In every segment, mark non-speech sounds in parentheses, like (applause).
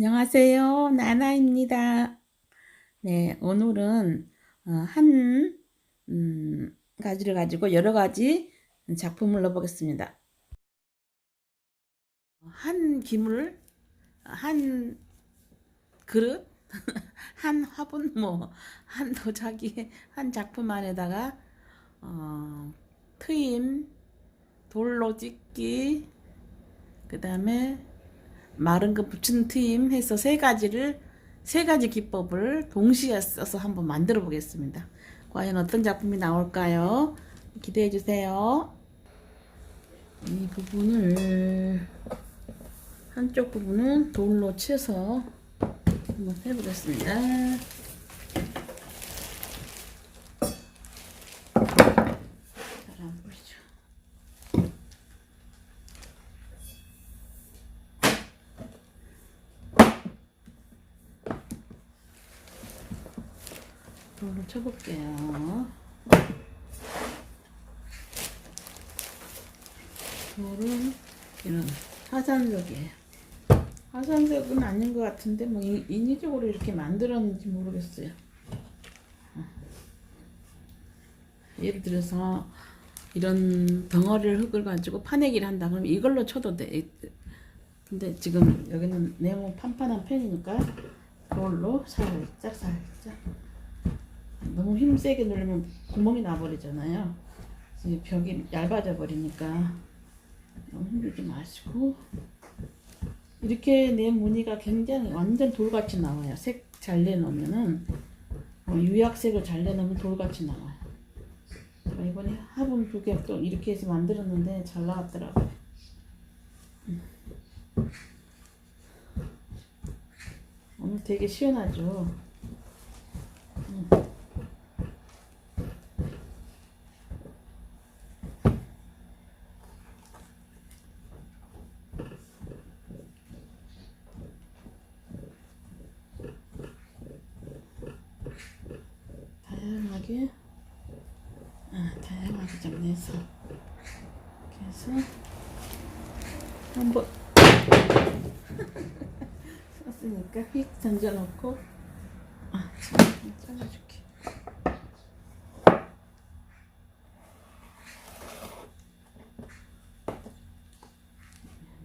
안녕하세요. 나나입니다. 네, 오늘은 어, 한 음, 가지를 가지고 여러 가지 작품을 넣어보겠습니다. 한 기물, 한 그릇, (laughs) 한 화분, 뭐, 한 도자기, 한 작품 안에다가 어, 트임, 돌로 찍기, 그 다음에 마른 거 붙인 트임 해서 세 가지를 세 가지 기법을 동시에 써서 한번 만들어 보겠습니다. 과연 어떤 작품이 나올까요? 기대해 주세요. 이 부분을 한쪽 부분은 돌로 쳐서 한번 해보겠습니다. 잘 안 보이죠? 돌로 쳐볼게요. 돌은 이런 화산석이에요. 화산석은 아닌 것 같은데 뭐 인- 인위적으로 이렇게 만들었는지 모르겠어요. 어. 예를 들어서 이런 덩어리를 흙을 가지고 파내기를 한다 그러면 이걸로 쳐도 돼. 근데 지금 여기는 네모 판판한 펜이니까 그걸로 살짝 살짝 너무 힘 세게 누르면 구멍이 나버리잖아요. 벽이 얇아져 버리니까 너무 힘들지 마시고 이렇게 내 무늬가 굉장히 완전 돌같이 나와요. 색 잘 내놓으면은 어, 유약색을 잘 내놓으면 돌같이 나와요. 제가 이번에 화분 두 개 또 이렇게 해서 만들었는데 잘 나왔더라고요. 음. 오늘 되게 시원하죠. 음. 다양하게 아, 다양하게 좀 내서 이렇게 해서 한번 (laughs) 썼으니까 휙 던져놓고. 아, 참, 잘라줄게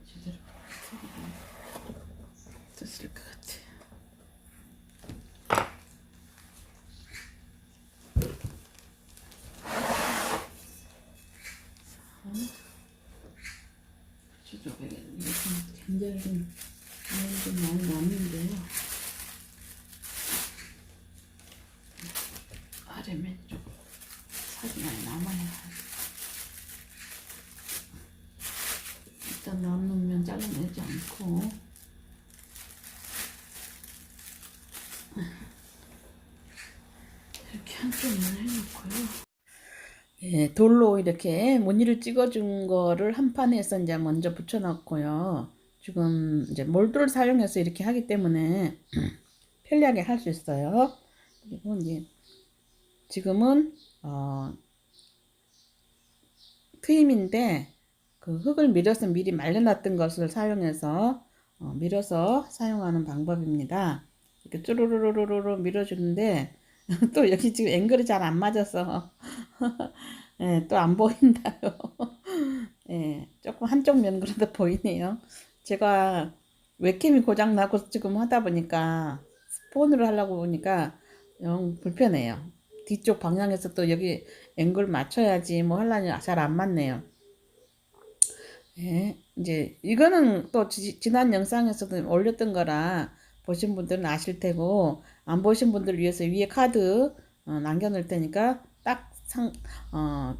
제대로 됐을 것 같아. 저쪽에 이렇게 굉장히 좀 많이 좀 많이 남는데요. 아래 맨쪽 살이 많이 남아요. 일단 남는 면 잘라내지 않고. (laughs) 예, 돌로 이렇게 무늬를 찍어준 거를 한 판에서 이제 먼저 붙여놨고요. 지금 이제 몰드를 사용해서 이렇게 하기 때문에 (clears throat) 편리하게 할 수 있어요. 그리고 이제 지금은 어, 트임인데 그 흙을 밀어서 미리 말려놨던 것을 사용해서 어, 밀어서 사용하는 방법입니다. 이렇게 쭈루루루루루 밀어주는데 (laughs) 또 여기 지금 앵글이 잘 안 맞아서 (laughs) 예, 또 안 보인다요. (laughs) 예, 조금 한쪽 면 그래도 보이네요. 제가 웹캠이 고장 나고 지금 하다 보니까 폰으로 하려고 보니까 영 불편해요. 뒤쪽 방향에서 또 여기 앵글 맞춰야지 뭐 하려니 잘 안 맞네요. 예, 이제 이거는 또 지, 지난 영상에서도 올렸던 거라 보신 분들은 아실 테고 안 보신 분들을 위해서 위에 카드 어, 남겨놓을 테니까 딱 상, 어,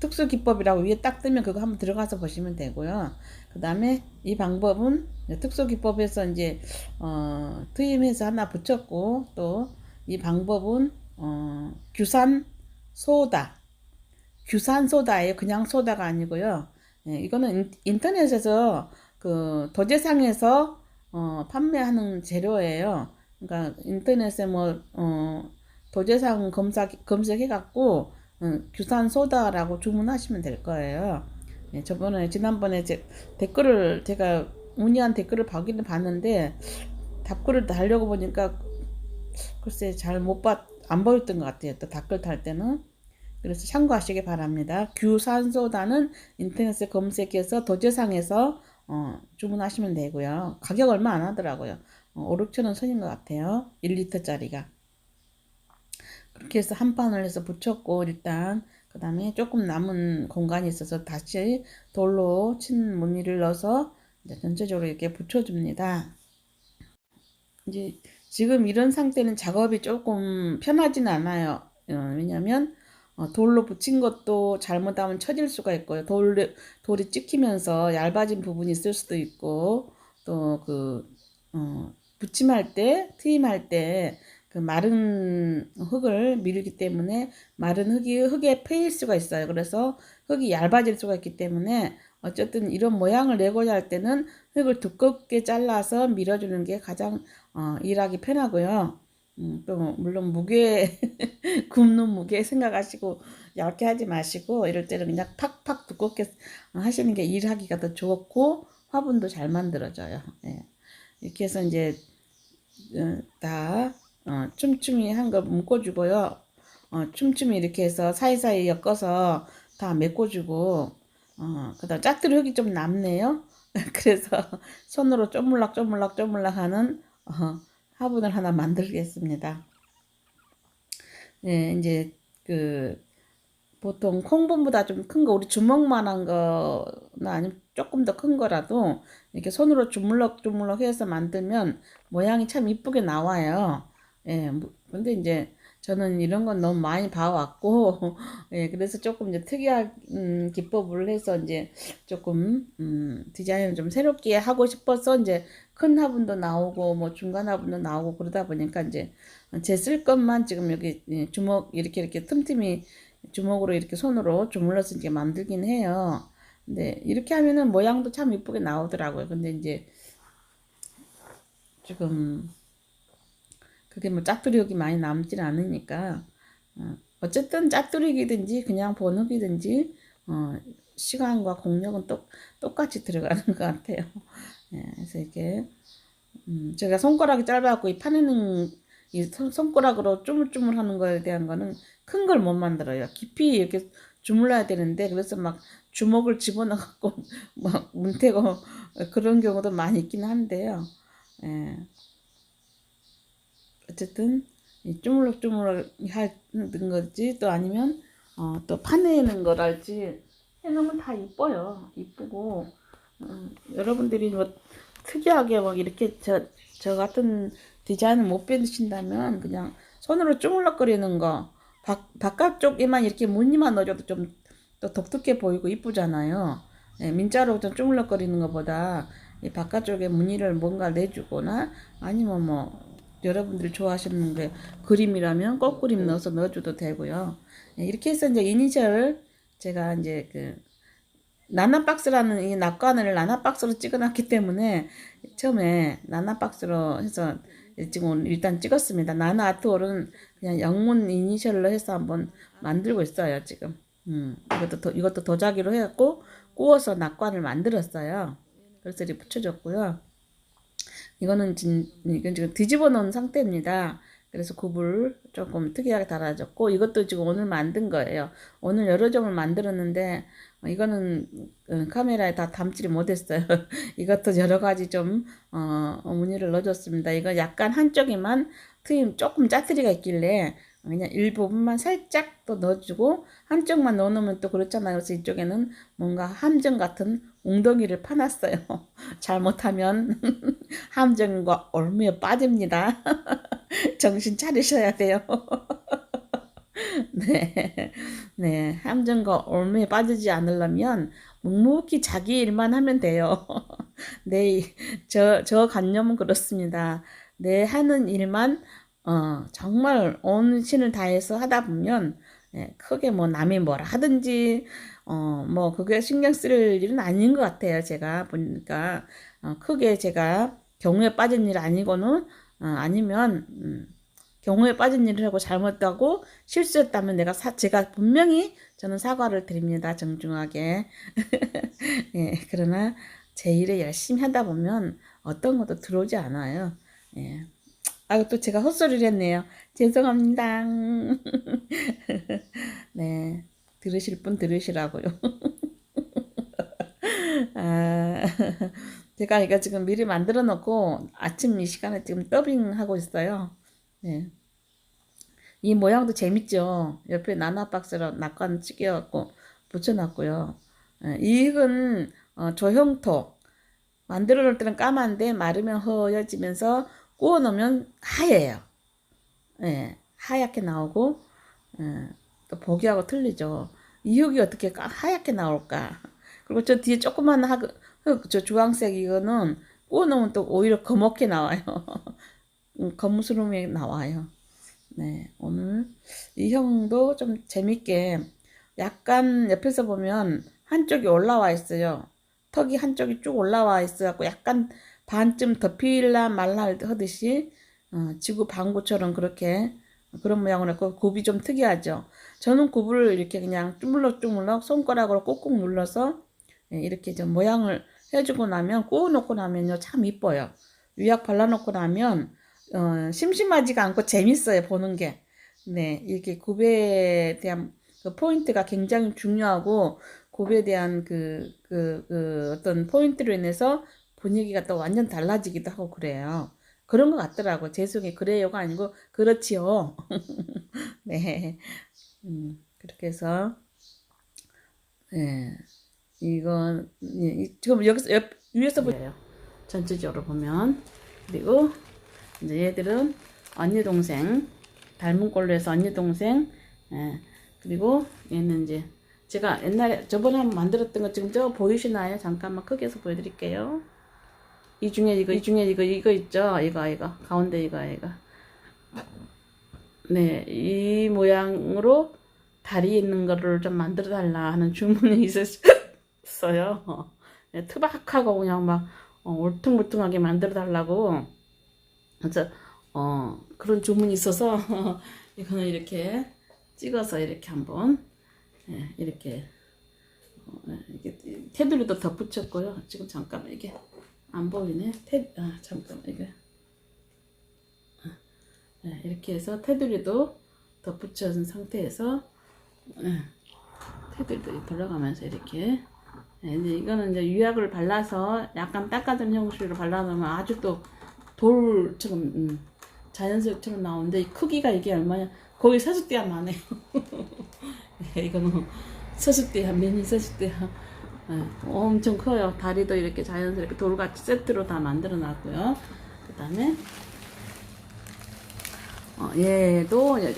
특수 기법이라고 위에 딱 뜨면 그거 한번 들어가서 보시면 되고요. 그 다음에 이 방법은 특수 기법에서 이제 어, 트임해서 하나 붙였고 또 이 방법은 어, 규산 소다 규산 소다예요. 그냥 소다가 아니고요. 예, 이거는 인- 인터넷에서 그 도제상에서 어, 판매하는 재료예요. 그러니까 인터넷에 뭐 어, 도제상 검색 검색해 갖고 어, 규산 소다라고 주문하시면 될 거예요. 예, 저번에 지난번에 제, 댓글을 제가 문의한 댓글을 보기는 봤는데 답글을 달려고 보니까 글쎄 잘 못 봤, 안 보였던 것 같아요. 또 댓글 달 때는. 그래서 참고하시기 바랍니다. 규산소다는 인터넷에 검색해서 도제상에서 어, 주문하시면 되고요. 가격 얼마 안 하더라고요. 어, 5, 6천 원 선인 것 같아요. 1리터짜리가. 그렇게 해서 한 판을 해서 붙였고 일단 그 다음에 조금 남은 공간이 있어서 다시 돌로 친 무늬를 넣어서 전체적으로 이렇게 붙여줍니다. 이제 지금 이런 상태는 작업이 조금 편하진 않아요. 어, 왜냐면 어, 돌로 붙인 것도 잘못하면 처질 수가 있고요. 돌, 돌이 찍히면서 얇아진 부분이 있을 수도 있고 또그 어, 붙임할 때, 트임할 때 그 마른 흙을 밀기 때문에 마른 흙이 흙에 패일 수가 있어요. 그래서 흙이 얇아질 수가 있기 때문에 어쨌든 이런 모양을 내고자 할 때는 흙을 두껍게 잘라서 밀어주는 게 가장 어, 일하기 편하고요. 음, 또 물론 무게 (laughs) 굽는 무게 생각하시고 얇게 하지 마시고 이럴 때는 그냥 팍팍 두껍게 하시는 게 일하기가 더 좋고 화분도 잘 만들어져요. 예. 이렇게 해서 이제 어, 다 어, 춤춤이 한 거 묶어주고요. 어, 춤춤이 이렇게 해서 사이사이 엮어서 다 메꿔주고 어, 그다음 흙이 좀 남네요. (laughs) 그래서 손으로 쪼물락 쪼물락 쪼물락 하는 어, 화분을 하나 만들겠습니다. 네, 이제 그 보통 콩분보다 좀 큰 거, 우리 주먹만한 거나 아니면 조금 더 큰 거라도 이렇게 손으로 주물럭주물럭 해서 만들면 모양이 참 이쁘게 나와요. 예, 뭐, 근데 이제 저는 이런 건 너무 많이 봐왔고, (laughs) 예, 그래서 조금 이제 특이한 음, 기법을 해서 이제 조금 음, 디자인을 좀 새롭게 하고 싶어서 이제 큰 화분도 나오고 뭐 중간 화분도 나오고 그러다 보니까 이제 제 쓸 것만 지금 여기 예, 주먹 이렇게 이렇게 틈틈이 주먹으로 이렇게 손으로 주물러서 이렇게 만들긴 해요. 근데 이렇게 하면은 모양도 참 이쁘게 나오더라고요. 근데 이제 지금 그게 뭐 짜투리역이 많이 남질 않으니까 어, 어쨌든 짜투리기든지 그냥 번호기든지 어, 시간과 공력은 똑, 똑같이 들어가는 (laughs) 것 같아요. 예, 그래서 이렇게 음, 제가 손가락이 짧아갖고 이 파내는 이 손, 손가락으로 쪼물쪼물 하는 거에 대한 거는 큰 걸 못 만들어요. 깊이 이렇게 주물러야 되는데 그래서 막 주먹을 집어넣고 (laughs) 막 문태고 그런 경우도 많이 있긴 한데요. 예. 어쨌든 쪼물럭쪼물럭 하는 거지 또 아니면 어, 또 파내는 거랄지 해놓으면 다 이뻐요. 이쁘고 음, 여러분들이 뭐 특이하게 막 이렇게 저, 저 같은 디자인을 못 빼드신다면 그냥 손으로 쪼물럭거리는 거 바, 바깥쪽에만 이렇게 무늬만 넣어줘도 좀 또 독특해 보이고 이쁘잖아요. 예, 민자로 좀 쪼물럭거리는 것보다 이 바깥쪽에 무늬를 뭔가 내주거나 아니면 뭐 여러분들이 좋아하시는 게 그림이라면 꽃그림 넣어서 넣어줘도 되고요. 예, 이렇게 해서 이제 이니셜 제가 이제 그 나나박스라는 이 낙관을 나나박스로 찍어놨기 때문에 처음에 나나박스로 해서 지금 일단 찍었습니다. 나나 아트월은 그냥 영문 이니셜로 해서 한번 만들고 있어요 지금. 음, 이것도 도, 이것도 도자기로 해갖고 구워서 낙관을 만들었어요. 그래서 이렇게 붙여줬고요. 이거는 진, 이건 지금 뒤집어 놓은 상태입니다. 그래서 굽을 조금 특이하게 달아줬고 이것도 지금 오늘 만든 거예요. 오늘 여러 점을 만들었는데 이거는 어, 카메라에 다 담지를 못했어요. (laughs) 이것도 여러 가지 좀 어, 무늬를 넣어줬습니다. 이거 약간 한쪽에만 트임 조금 짜투리가 있길래 그냥 일부분만 살짝 또 넣어주고 한쪽만 넣어놓으면 또 그렇잖아요. 그래서 이쪽에는 뭔가 함정 같은 웅덩이를 파놨어요. (laughs) 잘못하면 (laughs) 함정과 얼미에 빠집니다. (laughs) 정신 차리셔야 돼요. 네, 네, 함정과 얼미에 빠지지 않으려면 묵묵히 자기 일만 하면 돼요. 네, 저, 저 관념은 그렇습니다. 내 하는 일만 어, 정말 온 신을 다해서 하다 보면 예, 크게 뭐 남이 뭐라 하든지 어, 뭐 그게 신경 쓸 일은 아닌 것 같아요. 제가 보니까 어, 크게 제가 경우에 빠진 일 아니고는 어, 아니면 음, 경우에 빠진 일을 하고 잘못하고 실수했다면 내가 사, 제가 분명히 저는 사과를 드립니다. 정중하게. (laughs) 예, 그러나 제 일에 열심히 하다 보면 어떤 것도 들어오지 않아요. 예. 아유, 또 제가 헛소리를 했네요. 죄송합니다. (laughs) 네. 들으실 분 들으시라고요. (laughs) 아, 제가 이거 지금 미리 만들어 놓고 아침 이 시간에 지금 더빙하고 있어요. 네. 이 모양도 재밌죠. 옆에 나나 박스로 낙관 찍어갖고 붙여놨고요. 예, 이익은 어, 조형토. 만들어 놓을 때는 까만데 마르면 허여지면서 구워 놓으면 하얘요. 예, 하얗게 나오고 예, 또 보기하고 틀리죠. 이육이 어떻게 까- 하얗게 나올까? 그리고 저 뒤에 조그만 흙, 흙, 저 주황색 이거는 구워 놓으면 또 오히려 검게 나와요. (laughs) 음, 검수름이 나와요. 네, 오늘 이 형도 좀 재밌게 약간 옆에서 보면 한쪽이 올라와 있어요. 턱이 한쪽이 쭉 올라와 있어갖고 약간 반쯤 덮일라 말라 하듯이 어, 지구 방구처럼 그렇게 그런 모양으로 했고 굽이 좀 특이하죠. 저는 굽을 이렇게 그냥 쭈물럭쭈물럭 손가락으로 꾹꾹 눌러서 예, 이렇게 좀 모양을 해주고 나면 구워놓고 나면요 참 이뻐요. 위약 발라놓고 나면 어, 심심하지가 않고 재밌어요 보는 게. 네 이렇게 굽에 대한 그 포인트가 굉장히 중요하고 굽에 대한 그, 그, 그 어떤 포인트로 인해서 분위기가 또 완전 달라지기도 하고 그래요. 그런 것 같더라고. 죄송해. 그래요가 아니고, 그렇지요. (laughs) 네. 음, 그렇게 해서, 네. 이건, 예, 이- 지금 여기서, 옆, 위에서 보여요. 전체적으로 보면. 그리고, 이제 얘들은 언니 동생, 닮은 꼴로 해서 언니 동생, 예. 그리고 얘는 이제, 제가 옛날에 저번에 한번 만들었던 거 지금 저 보이시나요? 잠깐만 크게 해서 보여드릴게요. 이 중에 이거, 이 중에 이거, 이거 있죠? 이거, 이거. 가운데 이거, 이거. 네, 이 모양으로 다리 있는 거를 좀 만들어 달라 하는 주문이 (laughs) 있었어요. 네, 투박하고 그냥 막 어, 울퉁불퉁하게 만들어 달라고. 그래서 어, 그런 주문이 있어서 (laughs) 이거는 이렇게 찍어서 이렇게 한번 예, 어, 예, 이렇게 테두리도 덧붙였고요. 지금 잠깐만 이게 안 보이네. 테, 아 잠깐만 이게 예, 이렇게 해서 테두리도 덧붙여진 상태에서 예, 테두리도 돌아가면서 이렇게 예, 이제 이거는 이제 유약을 발라서 약간 닦아준 형식으로 발라놓으면 아주 또 돌처럼 음, 자연스럽처럼 나오는데 이 크기가 이게 얼마냐 거의 서식대야만 해요. (laughs) 네, 이거는 서식대야 미니 서식대야 네, 엄청 커요. 다리도 이렇게 자연스럽게 돌같이 세트로 다 만들어 놨고요. 그 다음에 어, 얘도 요-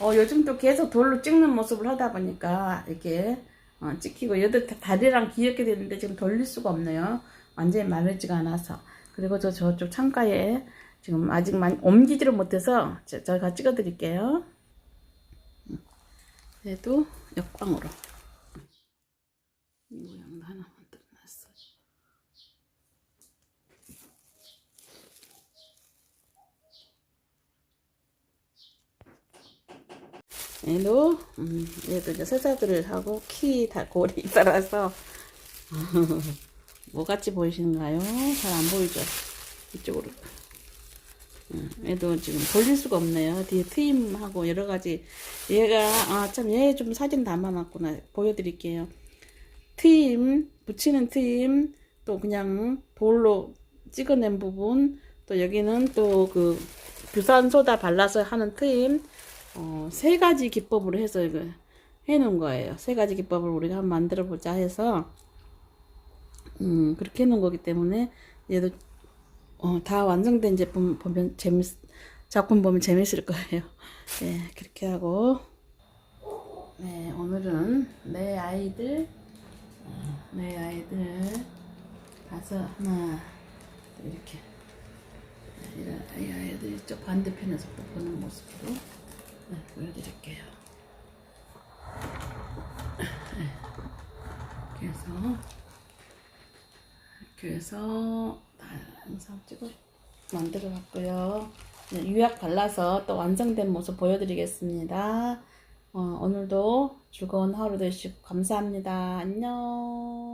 어, 요즘 또 계속 돌로 찍는 모습을 하다 보니까 이렇게 어, 찍히고 다- 다리랑 귀엽게 되는데 지금 돌릴 수가 없네요. 완전히 마르지가 않아서 그리고 저 저쪽 창가에 지금 아직 많이 옮기지를 못해서 저- 제가 찍어 드릴게요. 음. 얘도 역광으로 이 모양도 하나 만들어놨어요. 얘도 음, 얘도 이제 세사들을 하고 키 다 고리 따라서 (laughs) 뭐 같이 보이시는가요? 잘 안 보이죠? 이쪽으로. 음, 얘도 지금 돌릴 수가 없네요. 뒤에 트임하고 여러 가지 얘가 아 참 얘 좀 사진 담아놨구나 보여드릴게요. 트임 붙이는 트임 또 그냥 돌로 찍어낸 부분 또 여기는 또 그 규산 소다 발라서 하는 트임 어, 세 가지 기법으로 해서 이거 해놓은 거예요. 세 가지 기법을 우리가 한번 만들어 보자 해서 음, 그렇게 해놓은 거기 때문에 얘도 어, 다 완성된 제품 보면 재밌 작품 보면 재밌을 거예요. 네, 그렇게 하고 네, 오늘은 내 아이들 어, 내 아이들 가서 하나 또 이렇게 네, 이이 아이들 이쪽 반대편에서 또 보는 모습으로 네, 보여드릴게요. 네, 그래서 그래서 다 영상 찍어 만들어 봤고요. 네, 유약 발라서 또 완성된 모습 보여드리겠습니다. 어, 오늘도 즐거운 하루 되시고 감사합니다. 안녕.